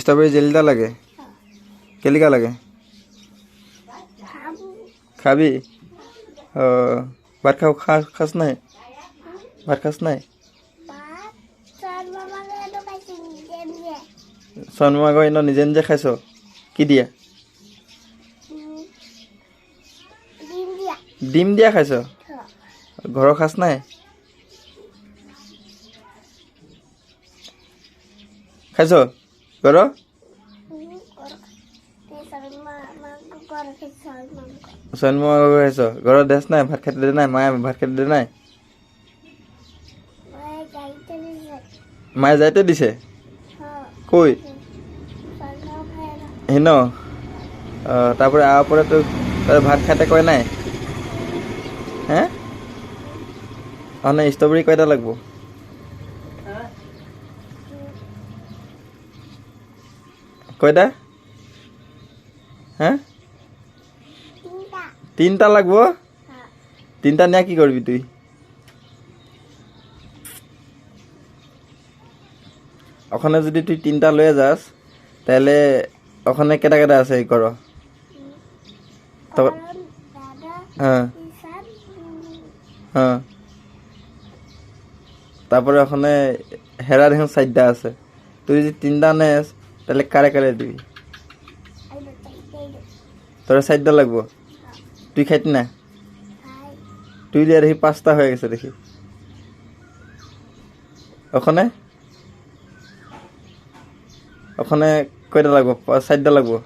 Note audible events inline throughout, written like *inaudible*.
Strawberry jelly এটা লাগে? কেলিকা লাগে? খাবি। ভাত খাও খা খাচ নাই? ভাত খাচ নাই? চন্দ্ৰমা গৈ এনেও নিজে নিজে। খাইছ? কি দিয়া? ডিম দিয়া। খাইছ? ঘৰৰ খাচ নাই? খাইছ? চন্মা গৈ খাইছ ঘৰৰ ড্ৰেছ নাই, ভাত খাই দে নাই, মায়ে ভাত খাই দে নাই? মায়ে যাইতে দিছে? কৈ? হিন? তারপরে আওয়ার পরে তো ভাত খাইতে কয় নাই? হ্যাঁ মানে স্ট্রবেরি কয়টা লাগবো? কয়টা? হ্যাঁ? তিনটা। লাগবো? তিনটা নিয়ে কি করবি তুই? ওখানে যদি তুই তিনটা লয়ে যাস তাহলে ওখানে কেটা কেটা আছে কর। তো হ্যাঁ। হ্যাঁ। তারপরে ওখানে হেরার এখন চারটা আছে। তুই যদি তিনটা নেস তাহলে কারে কারে দিবি? তোর চারটা লাগবো? তুই খাইতি না? তুই দিয়ে দেখি পাঁচটা হয়ে গেছে দেখি। ওখানে? ওখানে কয়টা লাগবো? চারটা লাগবো?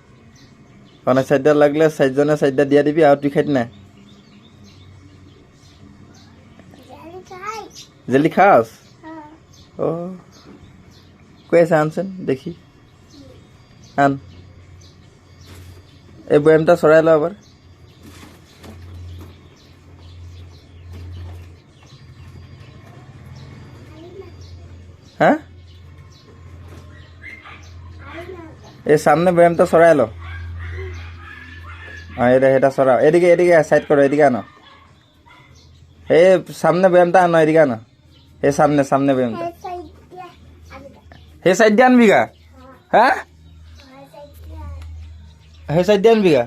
ওখানে চারটা লাগলে চারজনে চারটা দিয়া দিবি আর তুই খাইতি না? জেলি খাস? ও। কই আছে আনছেন? দেখি। আন। এই বয়ামটা চৰাই ল আবার হ্যাঁ এই সামনে বয়ামটা চৰাই ল অঁ এটা এটা চৰাও এদিকে এদিকে সাইড করো এদিকে আনো। এই সামনে বয়ামটা আনো এদিকে আনো। এই সামনে সামনে বয়ামটা। সেই সাইড দিয়ে আনবি। গা? হ্যাঁ সেই সাইড দিয়ে আনবি গা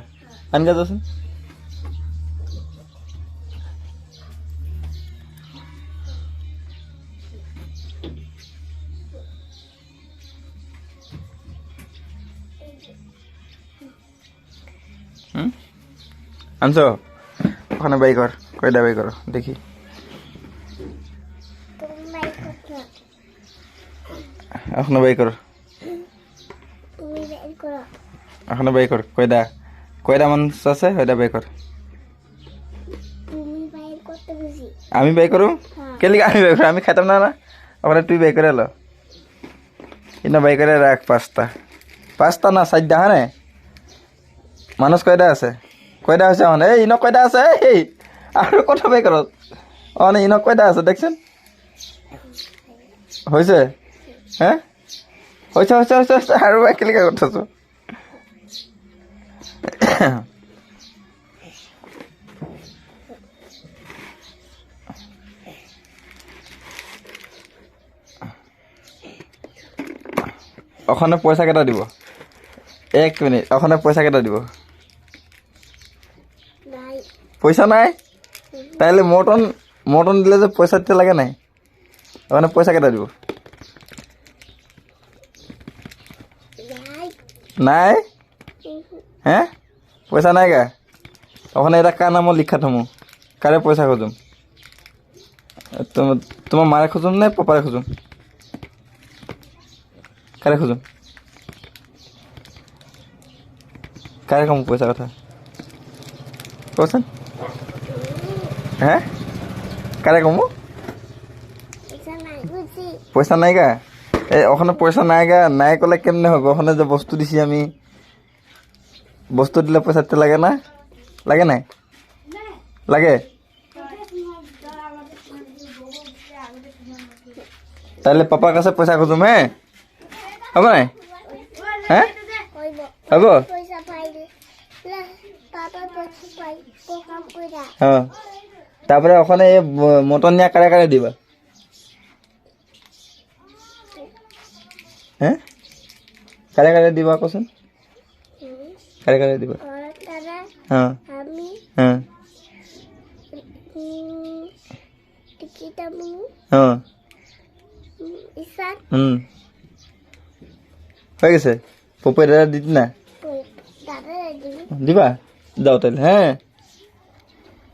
আনগা হুম? আনছ? ওখানে বাই কর কয়টা বাই করো দেখি। ওখানে বাই কর। ওখানে বাই কর কয়টা কয়টা মানুষ আছে ওইটা বাই কর। আমি বাই করু? কেলি আমি বাই করু? আমি খাইতাম না না। ওখানে তুই বাই করে লো ইনা বাই করে রাখ পাঁচটা। পাঁচটা না চারটা হ্যাঁ মানুষ কয়টা আছে? কয়টা হৈছে মানে এই ইনক কয়টা আছে? এই আৰু কথা বাই কৰ অঁ নে ইনক কয়টা আছে দেখচোন হৈছে হে হৈছে হৈছে হৈছে হৈছে আৰু বাই কেলেকৈ কথাছো *coughs* অখনে পইচা কেইটা দিব? এক মিনিট অখনে পইচা কেইটা দিব? পইচা নাই? তাইলে মটন মটন দিলে যে পইচা দিতে লাগে নাই? ওখানে পয়সা কেটা দিব? নাই। হ্যাঁ? পয়সা নাই গা। ওখানে এটা কার নামও লিখা থমু? কারে পয়সা খুঁজুম? তোমার মারে খুঁজুম না পাপারে খুঁজুম? কারে খুঁজুম? কারে কম পয়সা কথা? কচোন। হ্যাঁ কারে কমু? পইচা নাই গা। ওখানে পইচা নাই গা। নাই ক'লে কেমনে হ'ব? ওখানে যে বস্তু দিছি আমি। বস্তু দিলে পইচা দিতে লাগে না? লাগে নাই? লাগে? তাহলে পাপার কাছে পয়সা খুঁজুম হ্যাঁ হ'ব নাই? হ্যাঁ হ'ব? পয়সা পয়সা হ্যাঁ তারপরে ওখানে মটন নিয়ে কারে কারে দিবা। হ্যাঁ কারে কারে দিবা হুম। কারে কারে দিবা? হ্যাঁ। হ্যাঁ। হ্যাঁ। হুম। হয়ে গেছে? পপুয়ের দিত না? দিবা? দাও তাহলে হ্যাঁ।